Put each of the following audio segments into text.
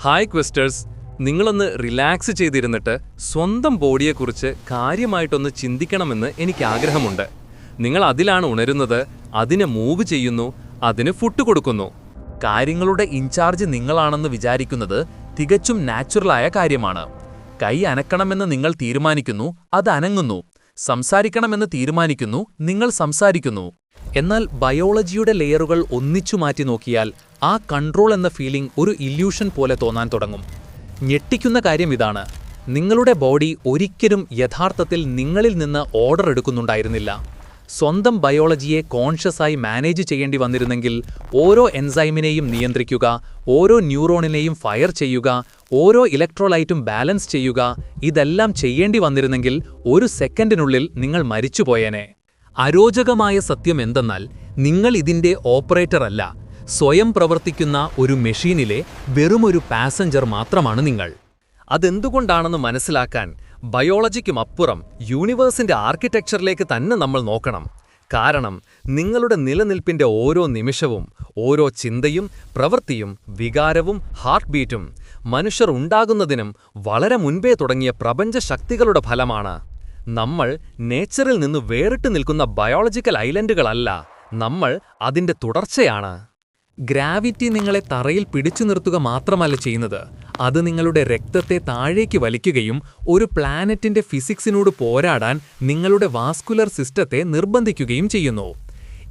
Hi ക്വസ്റ്റേഴ്സ് നിങ്ങളൊന്ന് relax ചെയ്തിരുന്നിട്ട് സ്വന്തം ബോഡിയെക്കുറിച്ച് കാര്യമായിട്ടൊന്ന് ചിന്തിക്കണമെന്ന് എനിക്ക് ആഗ്രഹമുണ്ട് നിങ്ങൾ അതിലാണ് ഉണരുന്നത് അതിനെ മൂവ് ചെയ്യുന്നു അതിന് ഫുഡ് കൊടുക്കുന്നു. കാര്യങ്ങളുടെ ഇൻചാർജ് നിങ്ങളാണെന്ന് വിചാരിക്കുന്നത് തികച്ചും നാച്ചുറലായ കാര്യമാണ്. കൈ അനക്കണമെന്ന് നിങ്ങൾ തീരുമാനിക്കുന്നു അത് അനങ്ങുന്നു. സംസാരിക്കണമെന്ന് തീരുമാനിക്കുന്നു നിങ്ങൾ സംസാരിക്കുന്നു. എന്നാൽ ബയോളജിയുടെ ലെയറുകൾ ഒന്നിച്ചു മാറ്റി നോക്കിയാൽ ആ കൺട്രോൾ എന്ന ഫീലിംഗ് ഒരു ഇല്യൂഷൻ പോലെ തോന്നാൻ തുടങ്ങും. ഞെട്ടിക്കുന്ന കാര്യം ഇതാണ്. നിങ്ങളുടെ ബോഡി ഒരിക്കലും യഥാർത്ഥത്തിൽ നിങ്ങളിൽ നിന്ന് ഓർഡർ എടുക്കുന്നുണ്ടായിരുന്നില്ല. സ്വന്തം ബയോളജിയെ കോൺഷ്യസായി മാനേജ് ചെയ്യേണ്ടി വന്നിരുന്നെങ്കിൽ ഓരോ എൻസൈമിനെയും നിയന്ത്രിക്കുക ഓരോ ന്യൂറോണിനെയും ഫയർ ചെയ്യുക ഓരോ ഇലക്ട്രോലൈറ്റും ബാലൻസ് ചെയ്യുക ഇതെല്ലാം ചെയ്യേണ്ടി വന്നിരുന്നെങ്കിൽ ഒരു സെക്കൻഡിനുള്ളിൽ നിങ്ങൾ മരിച്ചുപോയേനെ. അരോചകമായ സത്യം എന്തെന്നാൽ നിങ്ങൾ ഇതിന്റെ ഓപ്പറേറ്റർ അല്ല സ്വയം പ്രവർത്തിക്കുന്ന ഒരു മെഷീനിലെ വെറുമൊരു പാസഞ്ചർ മാത്രമാണ് നിങ്ങൾ. അതെന്തുകൊണ്ടാണെന്ന് മനസ്സിലാക്കാൻ ബയോളജിക്കും അപ്പുറം യൂണിവേഴ്സിന്റെ ആർക്കിടെക്ചറിലേക്ക് തന്നെ നമ്മൾ നോക്കണം. കാരണം നിങ്ങളുടെ നിലനിൽപ്പിന്റെ ഓരോ നിമിഷവും ഓരോ ചിന്തയും പ്രവൃത്തിയും വികാരവും ഹാർട്ട് ബീറ്റും മനുഷ്യർ ഉണ്ടാകുന്നതിനും വളരെ മുൻപേ തുടങ്ങിയ പ്രപഞ്ച ശക്തികളുടെ ഫലമാണ്. നമ്മൾ നേച്ചറിൽ നിന്ന് വേറിട്ട് നിൽക്കുന്ന ബയോളജിക്കൽ ഐലൻഡുകളല്ല. നമ്മൾ അതിന്റെ തുടർച്ചയാണ്. ഗ്രാവിറ്റി നിങ്ങളെ തറയിൽ പിടിച്ചു നിർത്തുക മാത്രമല്ല ചെയ്യുന്നത്. അത് നിങ്ങളുടെ രക്തത്തെ താഴേക്ക് വലിക്കുകയും ഒരു പ്ലാനറ്റിന്റെ ഫിസിക്സിനോട് പോരാടാൻ നിങ്ങളുടെ വാസ്കുലർ സിസ്റ്റത്തെ നിർബന്ധിക്കുകയും ചെയ്യുന്നു.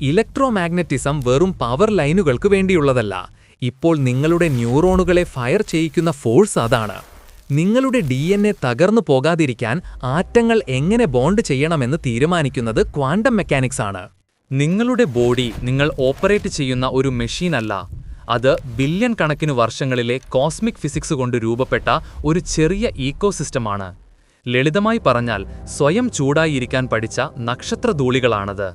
ഇലക്ട്രോമാഗ്നറ്റിസം വെറും പവർ ലൈനുകൾക്ക് വേണ്ടിയുള്ളതല്ല. ഇപ്പോൾ നിങ്ങളുടെ ന്യൂറോണുകളെ ഫയർ ചെയ്യിക്കുന്ന ഫോഴ്സ് അതാണ്. നിങ്ങളുടെ ഡി എൻ എ തകർന്നു പോകാതിരിക്കാൻ ആറ്റങ്ങൾ എങ്ങനെ ബോണ്ട് ചെയ്യണമെന്ന് തീരുമാനിക്കുന്നത് ക്വാണ്ടം മെക്കാനിക്സ് ആണ്. നിങ്ങളുടെ ബോഡി നിങ്ങൾ ഓപ്പറേറ്റ് ചെയ്യുന്ന ഒരു മെഷീൻ അല്ല. അത് ബില്യൺ കണക്കിന് വർഷങ്ങളിലെ കോസ്മിക് ഫിസിക്സ് കൊണ്ട് രൂപപ്പെട്ട ഒരു ചെറിയ ഈക്കോസിസ്റ്റമാണ് ലളിതമായി പറഞ്ഞാൽ സ്വയം ചൂടായിരിക്കാൻ പഠിച്ച നക്ഷത്രധൂളികളാണത്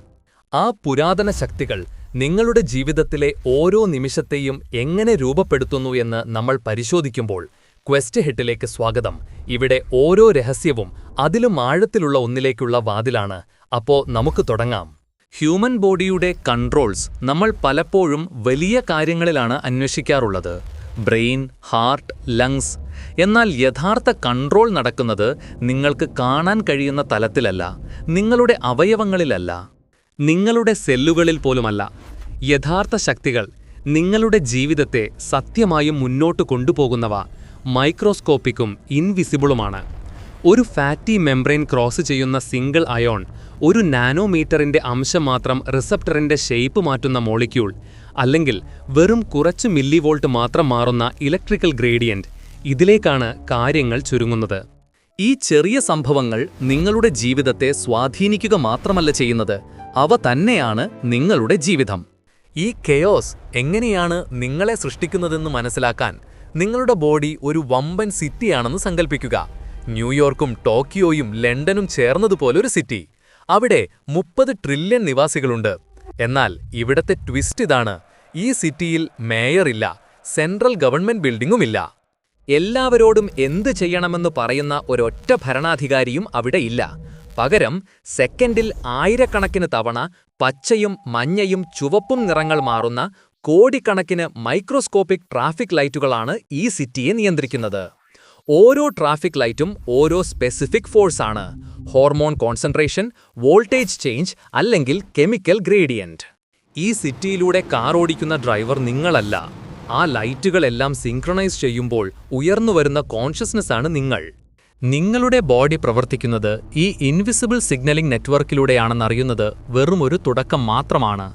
ആ പുരാതന ശക്തികൾ നിങ്ങളുടെ ജീവിതത്തിലെ ഓരോ നിമിഷത്തെയും എങ്ങനെ രൂപപ്പെടുത്തുന്നു എന്ന് നമ്മൾ പരിശോധിക്കുമ്പോൾ ക്വസ്റ്റ് ഹെട്ടിലേക്ക് സ്വാഗതം. ഇവിടെ ഓരോ രഹസ്യവും അതിലും ആഴത്തിലുള്ള ഒന്നിലേക്കുള്ള വാതിലാണ്. അപ്പോ നമുക്ക് തുടങ്ങാം. ഹ്യൂമൻ ബോഡിയുടെ കൺട്രോൾസ് നമ്മൾ പലപ്പോഴും വലിയ കാര്യങ്ങളിലാണ് അന്വേഷിക്കാറുള്ളത്. ബ്രെയിൻ ഹാർട്ട് ലങ്സ് എന്നാൽ യഥാർത്ഥ കൺട്രോൾ നടക്കുന്നത് നിങ്ങൾക്ക് കാണാൻ കഴിയുന്ന തലത്തിലല്ല. നിങ്ങളുടെ അവയവങ്ങളിലല്ല. നിങ്ങളുടെ സെല്ലുകളിൽ പോലുമല്ല. യഥാർത്ഥ ശക്തികൾ നിങ്ങളുടെ ജീവിതത്തെ സത്യമായും മുന്നോട്ട് കൊണ്ടുപോകുന്നവ. മൈക്രോസ്കോപ്പിക്കും ഇൻവിസിബിളുമാണ്. ഒരു ഫാറ്റി മെംബ്രെയിൻ ക്രോസ് ചെയ്യുന്ന സിംഗിൾ അയോൺ ഒരു നാനോമീറ്ററിന്റെ അംശം മാത്രം റിസപ്റ്ററിന്റെ ഷേപ്പ് മാറ്റുന്ന മോളിക്യൂൾ അല്ലെങ്കിൽ വെറും കുറച്ച് മില്ലി വോൾട്ട് മാത്രം മാറുന്ന ഇലക്ട്രിക്കൽ ഗ്രേഡിയന്റ് ഇതിലേക്കാണ് കാര്യങ്ങൾ ചുരുങ്ങുന്നത്. ഈ ചെറിയ സംഭവങ്ങൾ നിങ്ങളുടെ ജീവിതത്തെ സ്വാധീനിക്കുക മാത്രമല്ല ചെയ്യുന്നത്. അവ തന്നെയാണ് നിങ്ങളുടെ ജീവിതം. ഈ കെയോസ് എങ്ങനെയാണ് നിങ്ങളെ സൃഷ്ടിക്കുന്നതെന്ന് മനസ്സിലാക്കാൻ നിങ്ങളുടെ ബോഡി ഒരു വമ്പൻ സിറ്റിയാണെന്ന് സങ്കല്പിക്കുക ന്യൂയോർക്കും ടോക്കിയോയും ലണ്ടനും ചേർന്നതുപോലെ ഒരു സിറ്റി. അവിടെ മുപ്പത് ട്രില്യൺ നിവാസികളുണ്ട്. എന്നാൽ ഇവിടത്തെ ട്വിസ്റ്റ് ഇതാണ്. ഈ സിറ്റിയിൽ മേയറില്ല സെൻട്രൽ ഗവൺമെന്റ് ബിൽഡിങ്ങുമില്ല. എല്ലാവരോടും എന്ത് ചെയ്യണമെന്ന് പറയുന്ന ഒരൊറ്റ ഭരണാധികാരിയും അവിടെ ഇല്ല. പകരം സെക്കൻഡിൽ ആയിരക്കണക്കിന് തവണ പച്ചയും മഞ്ഞയും ചുവപ്പും നിറങ്ങൾ മാറുന്ന കോടിക്കണക്കിന് മൈക്രോസ്കോപ്പിക് ട്രാഫിക് ലൈറ്റുകളാണ് ഈ സിറ്റിയെ നിയന്ത്രിക്കുന്നത്. ഓരോ ട്രാഫിക് ലൈറ്റും ഓരോ സ്പെസിഫിക് ഫോഴ്സാണ്. ഹോർമോൺ കോൺസെൻട്രേഷൻ വോൾട്ടേജ് ചേഞ്ച് അല്ലെങ്കിൽ കെമിക്കൽ ഗ്രേഡിയന്റ് ഈ സിറ്റിയിലൂടെ കാർ ഓടിക്കുന്ന ഡ്രൈവർ നിങ്ങളല്ല. ആ ലൈറ്റുകളെല്ലാം സിങ്ക്രണൈസ് ചെയ്യുമ്പോൾ ഉയർന്നുവരുന്ന കോൺഷ്യസ്നസ് ആണ് നിങ്ങൾ. നിങ്ങളുടെ ബോഡി പ്രവർത്തിക്കുന്നത് ഈ ഇൻവിസിബിൾ സിഗ്നലിംഗ് നെറ്റ്വർക്കിലൂടെയാണെന്നറിയുന്നത് വെറും ഒരു തുടക്കം മാത്രമാണ്.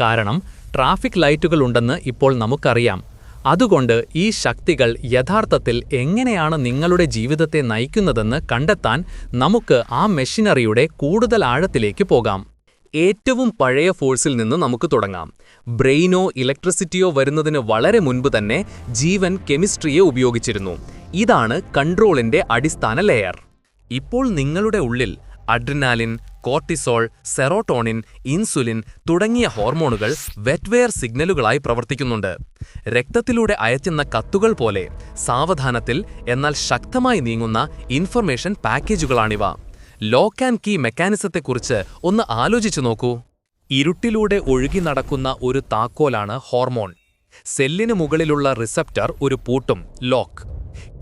കാരണം ട്രാഫിക് ലൈറ്റുകൾ ഉണ്ടെന്ന് ഇപ്പോൾ നമുക്കറിയാം. അതുകൊണ്ട് ഈ ശക്തികൾ യഥാർത്ഥത്തിൽ എങ്ങനെയാണ് നിങ്ങളുടെ ജീവിതത്തെ നയിക്കുന്നതെന്ന് കണ്ടെത്താൻ നമുക്ക് ആ മെഷീനറിയുടെ കൂടുതൽ ആഴത്തിലേക്ക് പോകാം. ഏറ്റവും പഴയ ഫോഴ്സിൽ നിന്ന് നമുക്ക് തുടങ്ങാം. ബ്രെയിനോ ഇലക്ട്രിസിറ്റിയോ വരുന്നതിന് വളരെ മുൻപ് തന്നെ ജീവൻ കെമിസ്ട്രിയെ ഉപയോഗിച്ചിരുന്നു. ഇതാണ് കൺട്രോളിന്റെ അടിസ്ഥാന ലെയർ. ഇപ്പോൾ നിങ്ങളുടെ ഉള്ളിൽ അഡ്രിനാലിൻ കോർട്ടിസോൾ സെറോട്ടോണിൻ ഇൻസുലിൻ തുടങ്ങിയ ഹോർമോണുകൾ വെറ്റ്വെയർ സിഗ്നലുകളായി പ്രവർത്തിക്കുന്നുണ്ട്. രക്തത്തിലൂടെ അയച്ചുന്ന കത്തുകൾ പോലെ സാവധാനത്തിൽ എന്നാൽ ശക്തമായി നീങ്ങുന്ന ഇൻഫർമേഷൻ പാക്കേജുകളാണിവ. ലോക്ക് ആൻഡ് കീ മെക്കാനിസത്തെക്കുറിച്ച് ഒന്ന് ആലോചിച്ചു നോക്കൂ. ഇരുട്ടിലൂടെ ഒഴുകി നടക്കുന്ന ഒരു താക്കോലാണ് ഹോർമോൺ. സെല്ലിന് മുകളിലുള്ള റിസപ്റ്റർ ഒരു പൂട്ടും ലോക്ക്.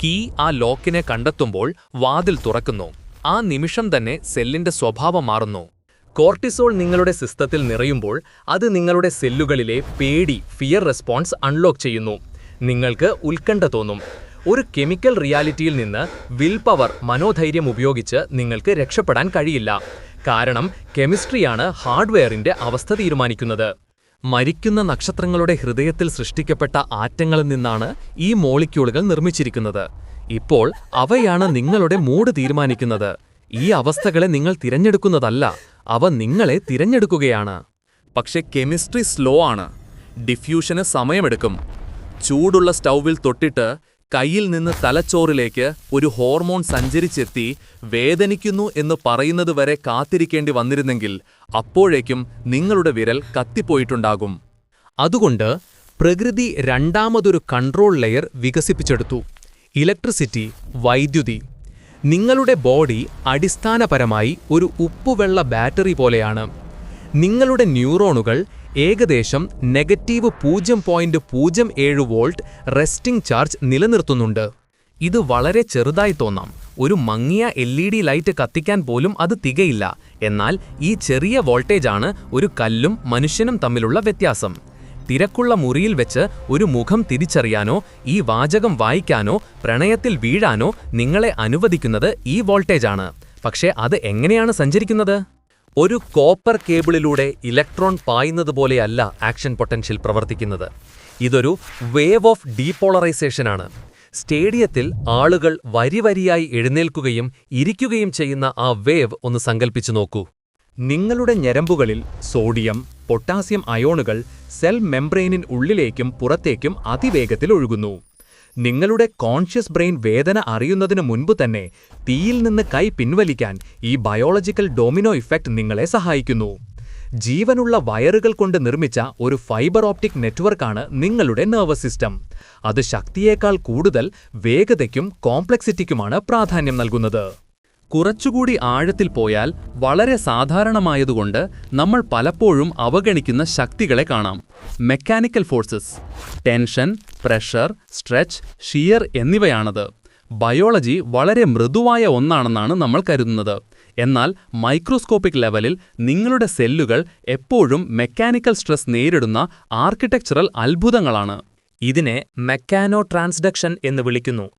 കീ ആ ലോക്കിനെ കണ്ടെത്തുമ്പോൾ വാതിൽ തുറക്കുന്നു. ആ നിമിഷം തന്നെ സെല്ലിന്റെ സ്വഭാവം മാറുന്നു. കോർട്ടിസോൾ നിങ്ങളുടെ സിസ്റ്റത്തിൽ നിറയുമ്പോൾ അത് നിങ്ങളുടെ സെല്ലുകളിലെ പേടി ഫിയർ റെസ്പോൺസ് അൺലോക്ക് ചെയ്യുന്നു. നിങ്ങൾക്ക് ഉത്കണ്ഠ തോന്നും. ഒരു കെമിക്കൽ റിയാലിറ്റിയിൽ നിന്ന് വിൽ പവർ മനോധൈര്യം ഉപയോഗിച്ച് നിങ്ങൾക്ക് രക്ഷപ്പെടാൻ കഴിയില്ല. കാരണം കെമിസ്ട്രിയാണ് ഹാർഡ്വെയറിന്റെ അവസ്ഥ തീരുമാനിക്കുന്നത്. മരിക്കുന്ന നക്ഷത്രങ്ങളുടെ ഹൃദയത്തിൽ സൃഷ്ടിക്കപ്പെട്ട ആറ്റങ്ങളിൽ നിന്നാണ് ഈ മോളിക്യൂളുകൾ നിർമ്മിച്ചിരിക്കുന്നത്. ഇപ്പോൾ അവയാണ് നിങ്ങളുടെ മൂഡ് തീരുമാനിക്കുന്നത്. ഈ അവസ്ഥകളെ നിങ്ങൾ തിരഞ്ഞെടുക്കുന്നതല്ല അവ നിങ്ങളെ തിരഞ്ഞെടുക്കുകയാണ്. പക്ഷെ കെമിസ്ട്രി സ്ലോ ആണ്. ഡിഫ്യൂഷന് സമയമെടുക്കും. ചൂടുള്ള സ്റ്റൗവിൽ തൊട്ടിട്ട് കയ്യിൽ നിന്ന് തലച്ചോറിലേക്ക് ഒരു ഹോർമോൺ സഞ്ചരിച്ചെത്തി വേദനിക്കുന്നു എന്ന് പറയുന്നത് വരെ കാത്തിരിക്കേണ്ടി വന്നിരുന്നെങ്കിൽ അപ്പോഴേക്കും നിങ്ങളുടെ വിരൽ കത്തിപ്പോയിട്ടുണ്ടാകും. അതുകൊണ്ട് പ്രകൃതി രണ്ടാമതൊരു കൺട്രോൾ ലെയർ വികസിപ്പിച്ചെടുത്തു. ഇലക്ട്രിസിറ്റി വൈദ്യുതി. നിങ്ങളുടെ ബോഡി അടിസ്ഥാനപരമായി ഒരു ഉപ്പുവെള്ള ബാറ്ററി പോലെയാണ്. നിങ്ങളുടെ ന്യൂറോണുകൾ ഏകദേശം നെഗറ്റീവ് പൂജ്യം പോയിന്റ് പൂജ്യം ഏഴ് വോൾട്ട് റെസ്റ്റിംഗ് ചാർജ് നിലനിർത്തുന്നുണ്ട്. ഇത് വളരെ ചെറുതായി തോന്നാം. ഒരു മങ്ങിയ എൽ ഇ ഡി ലൈറ്റ് കത്തിക്കാൻ പോലും അത് തികയില്ല. എന്നാൽ ഈ ചെറിയ വോൾട്ടേജാണ് ഒരു കല്ലും മനുഷ്യനും തമ്മിലുള്ള വ്യത്യാസം. തിരക്കുള്ള മുറിയിൽ വെച്ച് ഒരു മുഖം തിരിച്ചറിയാനോ ഈ വാചകം വായിക്കാനോ പ്രണയത്തിൽ വീഴാനോ നിങ്ങളെ അനുവദിക്കുന്നത് ഈ വോൾട്ടേജാണ്. പക്ഷേ അത് എങ്ങനെയാണ് സഞ്ചരിക്കുന്നത്? ഒരു കോപ്പർ കേബിളിലൂടെ ഇലക്ട്രോൺ പായുന്നത് പോലെയല്ല ആക്ഷൻ പൊട്ടൻഷ്യൽ പ്രവർത്തിക്കുന്നത്. ഇതൊരു വേവ് ഓഫ് ഡീപോളറൈസേഷനാണ്. സ്റ്റേഡിയത്തിൽ ആളുകൾ വരിവരിയായി എഴുന്നേൽക്കുകയും ഇരിക്കുകയും ചെയ്യുന്ന ആ വേവ് ഒന്ന് സങ്കൽപ്പിച്ചു നോക്കൂ. നിങ്ങളുടെ ഞരമ്പുകളിൽ സോഡിയം പൊട്ടാസ്യം അയോണുകൾ സെൽ മെംബ്രെയിനിൻ ഉള്ളിലേക്കും പുറത്തേക്കും അതിവേഗത്തിൽ ഒഴുകുന്നു. നിങ്ങളുടെ കോൺഷ്യസ് ബ്രെയിൻ വേദന അറിയുന്നതിന് മുൻപ് തന്നെ തീയിൽ നിന്ന് കൈ പിൻവലിക്കാൻ ഈ ബയോളജിക്കൽ ഡോമിനോ ഇഫക്റ്റ് നിങ്ങളെ സഹായിക്കുന്നു. ജീവനുള്ള വയറുകൾ കൊണ്ട് നിർമ്മിച്ച ഒരു ഫൈബർ ഓപ്റ്റിക് നെറ്റ്വർക്കാണ് നിങ്ങളുടെ നെർവസ് സിസ്റ്റം അത് ശക്തിയേക്കാൾ കൂടുതൽ വേഗതയ്ക്കും കോംപ്ലക്സിറ്റിക്കുമാണ് പ്രാധാന്യം നൽകുന്നത്. കുറച്ചുകൂടി ആഴത്തിൽ പോയാൽ വളരെ സാധാരണമായതുകൊണ്ട് നമ്മൾ പലപ്പോഴും അവഗണിക്കുന്ന ശക്തികളെ കാണാം. Mechanical forces tension pressure stretch shear എന്നിവയാണത്. Biology വളരെ മൃദുവായ ഒന്നാണെന്നാണ് നമ്മൾ കരുതുന്നത്. എന്നാൽ മൈക്രോസ്കോപ്പിക് ലെവലിൽ നിങ്ങളുടെ സെല്ലുകൾ എപ്പോഴും മെക്കാനിക്കൽ സ്ട്രെസ് നേരിടുന്ന ആർക്കിടെക്ചറൽ അത്ഭുതങ്ങളാണ്. ഇതിനെ മെക്കാനോ ട്രാൻസ്ഡക്ഷൻ എന്ന് വിളിക്കുന്നു.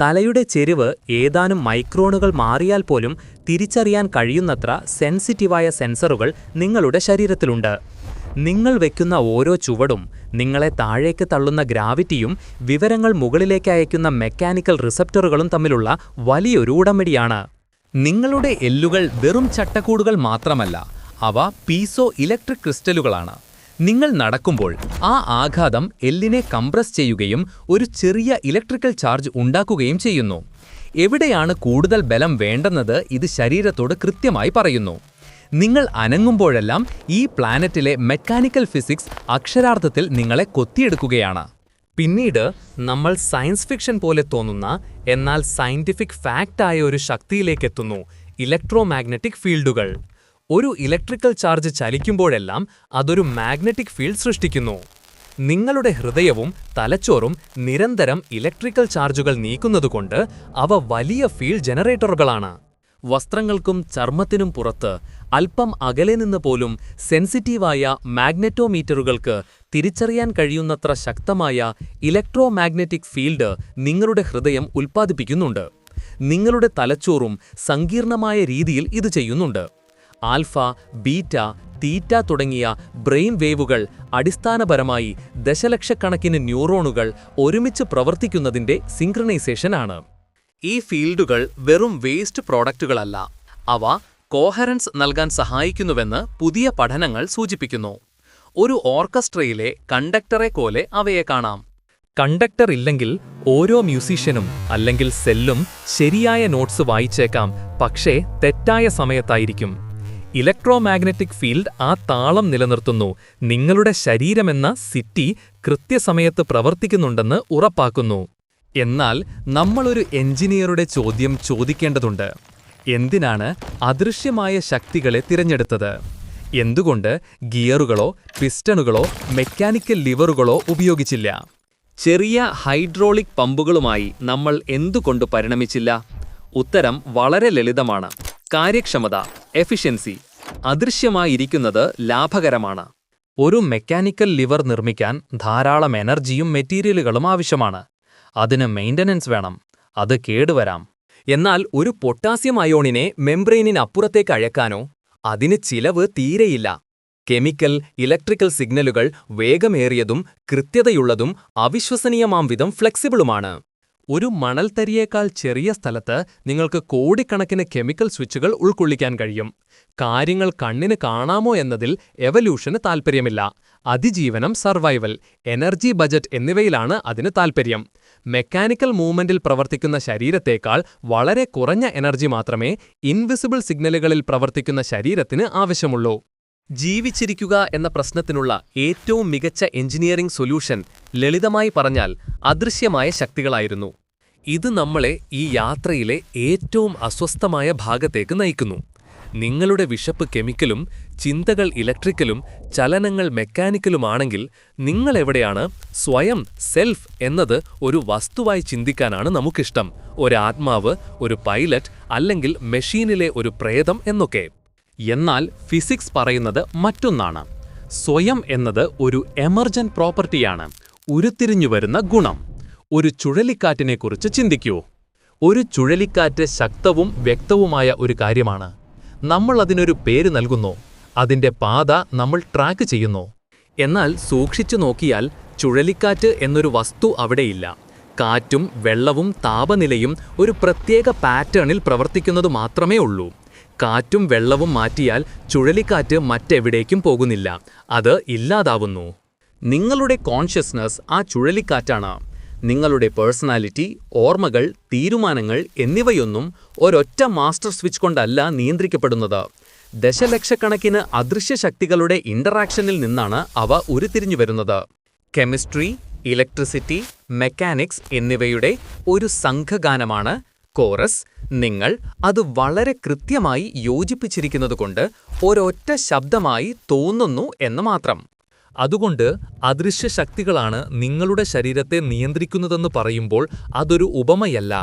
തലയുടെ ചെരിവ് ഏതാനും മൈക്രോണുകൾ മാറിയാൽ പോലും തിരിച്ചറിയാൻ കഴിയുന്നത്ര സെൻസിറ്റീവായ സെൻസറുകൾ നിങ്ങളുടെ ശരീരത്തിലുണ്ട്. നിങ്ങൾ വെക്കുന്ന ഓരോ ചുവടും നിങ്ങളെ താഴേക്ക് തള്ളുന്ന ഗ്രാവിറ്റിയും വിവരങ്ങൾ മുകളിലേക്ക് അയക്കുന്ന മെക്കാനിക്കൽ റിസപ്റ്ററുകളും തമ്മിലുള്ള വലിയൊരു ഉടമ്പടിയാണ്. നിങ്ങളുടെ എല്ലുകൾ വെറും ചട്ടക്കൂടുകൾ മാത്രമല്ല അവ പീസോ ഇലക്ട്രിക് ക്രിസ്റ്റലുകളാണ്. നിങ്ങൾ നടക്കുമ്പോൾ ആ ആഘാതം എല്ലിനെ കംപ്രസ് ചെയ്യുകയും ഒരു ചെറിയ ഇലക്ട്രിക്കൽ ചാർജ് ഉണ്ടാക്കുകയും ചെയ്യുന്നു. എവിടെയാണ് കൂടുതൽ ബലം വേണ്ടെന്നത് ഇത് ശരീരത്തോട് കൃത്യമായി പറയുന്നു. നിങ്ങൾ അനങ്ങുമ്പോഴെല്ലാം ഈ പ്ലാനറ്റിലെ മെക്കാനിക്കൽ ഫിസിക്സ് അക്ഷരാർത്ഥത്തിൽ നിങ്ങളെ കൊത്തിയെടുക്കുകയാണ്. പിന്നീട് നമ്മൾ സയൻസ് ഫിക്ഷൻ പോലെ തോന്നുന്ന എന്നാൽ സയന്റിഫിക് ഫാക്റ്റായ ഒരു ശക്തിയിലേക്കെത്തുന്നു ഇലക്ട്രോമാഗ്നറ്റിക് ഫീൽഡുകൾ ഒരു ഇലക്ട്രിക്കൽ ചാർജ് ചലിക്കുമ്പോഴെല്ലാം അതൊരു മാഗ്നറ്റിക് ഫീൽഡ് സൃഷ്ടിക്കുന്നു. നിങ്ങളുടെ ഹൃദയവും തലച്ചോറും നിരന്തരം ഇലക്ട്രിക്കൽ ചാർജുകൾ നീക്കുന്നതുകൊണ്ട് അവ വലിയ ഫീൽഡ് ജനറേറ്ററുകളാണ്. വസ്ത്രങ്ങൾക്കും ചർമ്മത്തിനും പുറത്ത് അല്പം അകലെ നിന്ന് പോലും സെൻസിറ്റീവായ മാഗ്നറ്റോമീറ്ററുകൾക്ക് തിരിച്ചറിയാൻ കഴിയുന്നത്ര ശക്തമായ ഇലക്ട്രോ ഇലക്ട്രോമാഗ്നറ്റിക് ഫീൽഡ് നിങ്ങളുടെ ഹൃദയം ഉൽപ്പാദിപ്പിക്കുന്നുണ്ട്. നിങ്ങളുടെ തലച്ചോറും സങ്കീർണമായ രീതിയിൽ ഇത് ചെയ്യുന്നുണ്ട്. ആൽഫ ബീറ്റ തീറ്റ തുടങ്ങിയ ബ്രെയിൻ വേവുകൾ അടിസ്ഥാനപരമായി ദശലക്ഷക്കണക്കിന് ന്യൂറോണുകൾ ഒരുമിച്ച് പ്രവർത്തിക്കുന്നതിന്റെ സിങ്ക്രണൈസേഷനാണ് ഈ ഫീൽഡുകൾ വെറും വേസ്റ്റ് പ്രോഡക്റ്റുകളല്ല അവ കോഹറൻസ് നൽകാൻ സഹായിക്കുന്നുവെന്ന് പുതിയ പഠനങ്ങൾ സൂചിപ്പിക്കുന്നു. ഒരു ഓർക്കസ്ട്രയിലെ കണ്ടക്ടറെ പോലെ അവയെ കാണാം. കണ്ടക്ടർ ഇല്ലെങ്കിൽ ഓരോ മ്യൂസീഷ്യനും അല്ലെങ്കിൽ സെല്ലും ശരിയായ നോട്ട്സ് വായിച്ചേക്കാം പക്ഷേ തെറ്റായ സമയത്തായിരിക്കും. ഇലക്ട്രോമാഗ്നറ്റിക് ഫീൽഡ് ആ താളം നിലനിർത്തുന്നു. നിങ്ങളുടെ ശരീരമെന്ന സിറ്റി കൃത്യസമയത്ത് പ്രവർത്തിക്കുന്നുണ്ടെന്ന് ഉറപ്പാക്കുന്നു. എന്നാൽ നമ്മളൊരു എഞ്ചിനീയറുടെ ചോദ്യം ചോദിക്കേണ്ടതുണ്ട്. എന്തിനാണ് അദൃശ്യമായ ശക്തികളെ തിരഞ്ഞെടുത്തത്? എന്തുകൊണ്ട് ഗിയറുകളോ പിസ്റ്റണുകളോ മെക്കാനിക്കൽ ലിവറുകളോ ഉപയോഗിച്ചില്ല? ചെറിയ ഹൈഡ്രോളിക് പമ്പുകളുമായി നമ്മൾ എന്തുകൊണ്ട് പരിണമിച്ചില്ല? ഉത്തരം വളരെ ലളിതമാണ്. കാര്യക്ഷമത എഫിഷ്യൻസി അദൃശ്യമായിരിക്കുന്നത് ലാഭകരമാണ്. ഒരു മെക്കാനിക്കൽ ലിവർ നിർമ്മിക്കാൻ ധാരാളം എനർജിയും മെറ്റീരിയലുകളും ആവശ്യമാണ്. അതിന് മെയിന്റനൻസ് വേണം അത് കേടുവരാം. എന്നാൽ ഒരു പൊട്ടാസ്യം അയോണിനെ മെംബ്രെയിനിനപ്പുറത്തേക്ക് അഴക്കാനോ അതിന് ചിലവ് തീരെയില്ല. കെമിക്കൽ ഇലക്ട്രിക്കൽ സിഗ്നലുകൾ വേഗമേറിയതും കൃത്യതയുള്ളതും അവിശ്വസനീയമാം വിധം ഫ്ലെക്സിബിളുമാണ് ഒരു മണൽത്തരിയേക്കാൾ ചെറിയ സ്ഥലത്ത് നിങ്ങൾക്ക് കോടിക്കണക്കിന് കെമിക്കൽ സ്വിച്ചുകൾ ഉൾക്കൊള്ളിക്കാൻ കഴിയും. കാര്യങ്ങൾ കണ്ണിന് കാണാമോ എന്നതിൽ എവല്യൂഷന് താൽപ്പര്യമില്ല. അതിജീവനം സർവൈവൽ എനർജി ബജറ്റ് എന്നിവയിലാണ് അതിന് താൽപ്പര്യം. മെക്കാനിക്കൽ മൂവ്മെന്റിൽ പ്രവർത്തിക്കുന്ന ശരീരത്തേക്കാൾ വളരെ കുറഞ്ഞ എനർജി മാത്രമേ ഇൻവിസിബിൾ സിഗ്നലുകളിൽ പ്രവർത്തിക്കുന്ന ശരീരത്തിന് ആവശ്യമുള്ളൂ. ജീവിച്ചിരിക്കുക എന്ന പ്രശ്നത്തിനുള്ള ഏറ്റവും മികച്ച എഞ്ചിനീയറിംഗ് സൊല്യൂഷൻ ലളിതമായി പറഞ്ഞാൽ അദൃശ്യമായ ശക്തികളായിരുന്നു. ഇത് നമ്മളെ ഈ യാത്രയിലെ ഏറ്റവും അസ്വസ്ഥമായ ഭാഗത്തേക്ക് നയിക്കുന്നു. നിങ്ങളുടെ വിശപ്പ് കെമിക്കലും ചിന്തകൾ ഇലക്ട്രിക്കലും ചലനങ്ങൾ മെക്കാനിക്കലുമാണെങ്കിൽ നിങ്ങളെവിടെയാണ് സ്വയം സെൽഫ് എന്നത് ഒരു വസ്തുവായി ചിന്തിക്കാനാണ് നമുക്കിഷ്ടം. ഒരാത്മാവ് ഒരു പൈലറ്റ് അല്ലെങ്കിൽ മെഷീനിലെ ഒരു പ്രേതം എന്നൊക്കെ. എന്നാൽ ഫിസിക്സ് പറയുന്നത് മറ്റൊന്നാണ്. സ്വയം എന്നത് ഒരു എമർജന്റ് പ്രോപ്പർട്ടിയാണ്. ഉരുത്തിരിഞ്ഞു വരുന്ന ഗുണം. ഒരു ചുഴലിക്കാറ്റിനെക്കുറിച്ച് ചിന്തിക്കൂ. ഒരു ചുഴലിക്കാറ്റ് ശക്തവും വ്യക്തവുമായ ഒരു കാര്യമാണ്. നമ്മൾ അതിനൊരു പേര് നൽകുന്നു. അതിന്റെ പാത നമ്മൾ ട്രാക്ക് ചെയ്യുന്നു. എന്നാൽ സൂക്ഷിച്ചു നോക്കിയാൽ ചുഴലിക്കാറ്റ് എന്നൊരു വസ്തു അവിടെയില്ല. കാറ്റും വെള്ളവും താപനിലയും ഒരു പ്രത്യേക പാറ്റേണിൽ പ്രവർത്തിക്കുന്നത് മാത്രമേ ഉള്ളൂ. കാറ്റും വെള്ളവും മാറ്റിയാൽ ചുഴലിക്കാറ്റ് മറ്റെവിടേക്കും പോകുന്നില്ല. അത് ഇല്ലാതാവുന്നു. നിങ്ങളുടെ കോൺഷ്യസ്നസ് ആ ചുഴലിക്കാറ്റാണ്. നിങ്ങളുടെ പേഴ്സണാലിറ്റി ഓർമ്മകൾ തീരുമാനങ്ങൾ എന്നിവയൊന്നും ഒരൊറ്റ മാസ്റ്റർ സ്വിച്ച് കൊണ്ടല്ല നിയന്ത്രിക്കപ്പെടുന്നത്. ദശലക്ഷക്കണക്കിന് അദൃശ്യ ശക്തികളുടെ ഇന്ററാക്ഷനിൽ നിന്നാണ് അവ ഉരുത്തിരിഞ്ഞു വരുന്നത്. കെമിസ്ട്രി ഇലക്ട്രിസിറ്റി മെക്കാനിക്സ് എന്നിവയുടെ ഒരു സംഘഗാനമാണ് കോറസ് നിങ്ങൾ അത് വളരെ കൃത്യമായി യോജിപ്പിച്ചിരിക്കുന്നതുകൊണ്ട് ഒരൊറ്റ ശബ്ദമായി തോന്നുന്നു എന്ന് മാത്രം. അതുകൊണ്ട് അദൃശ്യ ശക്തികളാണ് നിങ്ങളുടെ ശരീരത്തെ നിയന്ത്രിക്കുന്നതെന്ന് പറയുമ്പോൾ അതൊരു ഉപമയല്ല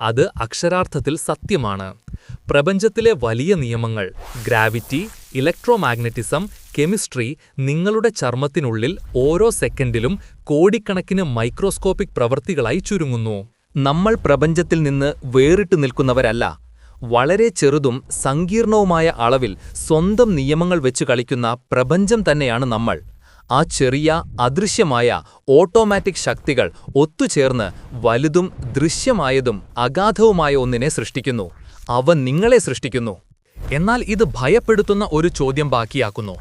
അത് അക്ഷരാർത്ഥത്തിൽ സത്യമാണ്. പ്രപഞ്ചത്തിലെ വലിയ നിയമങ്ങൾ ഗ്രാവിറ്റി ഇലക്ട്രോമാഗ്നറ്റിസം കെമിസ്ട്രി നിങ്ങളുടെ ചർമ്മത്തിനുള്ളിൽ ഓരോ സെക്കൻഡിലും കോടിക്കണക്കിന് മൈക്രോസ്കോപ്പിക് പ്രവൃത്തികളായി ചുരുങ്ങുന്നു. നമ്മൾ പ്രപഞ്ചത്തിൽ നിന്ന് വേറിട്ട് നിൽക്കുന്നവരല്ല. വളരെ ചെറുതും സങ്കീർണവുമായ അളവിൽ സ്വന്തം നിയമങ്ങൾ വെച്ച് കളിക്കുന്ന പ്രപഞ്ചം തന്നെയാണ് നമ്മൾ. ആ ചെറിയ അദൃശ്യമായ ഓട്ടോമാറ്റിക് ശക്തികൾ ഒത്തുചേർന്ന് വലുതും ദൃശ്യമായതും അഗാധവുമായ ഒന്നിനെ സൃഷ്ടിക്കുന്നു. അവ നിങ്ങളെ സൃഷ്ടിക്കുന്നു. എന്നാൽ ഇത് ഭയപ്പെടുത്തുന്ന ഒരു ചോദ്യം ബാക്കിയാക്കുന്നു.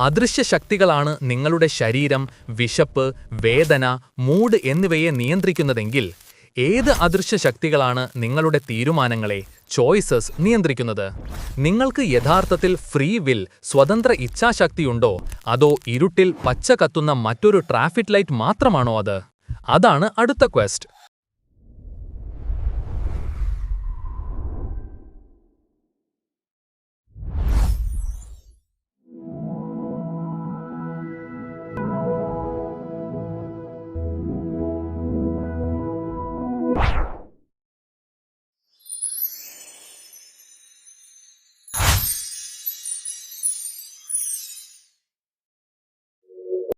അദൃശ്യ ശക്തികളാണ് നിങ്ങളുടെ ശരീരം വിശപ്പ് വേദന മൂഡ് എന്നിവയെ നിയന്ത്രിക്കുന്നതെങ്കിൽ ഏത് അദൃശ്യ ശക്തികളാണ് നിങ്ങളുടെ തീരുമാനങ്ങളെ ചോയ്സസ് നിയന്ത്രിക്കുന്നത്? നിങ്ങൾക്ക് യഥാർത്ഥത്തിൽ ഫ്രീ വിൽ സ്വതന്ത്ര ഇച്ഛാശക്തിയുണ്ടോ അതോ ഇരുട്ടിൽ പച്ച കത്തുന്ന മറ്റൊരു ട്രാഫിക് ലൈറ്റ് മാത്രമാണോ അത്? അതാണ് അടുത്ത ക്വസ്റ്റ്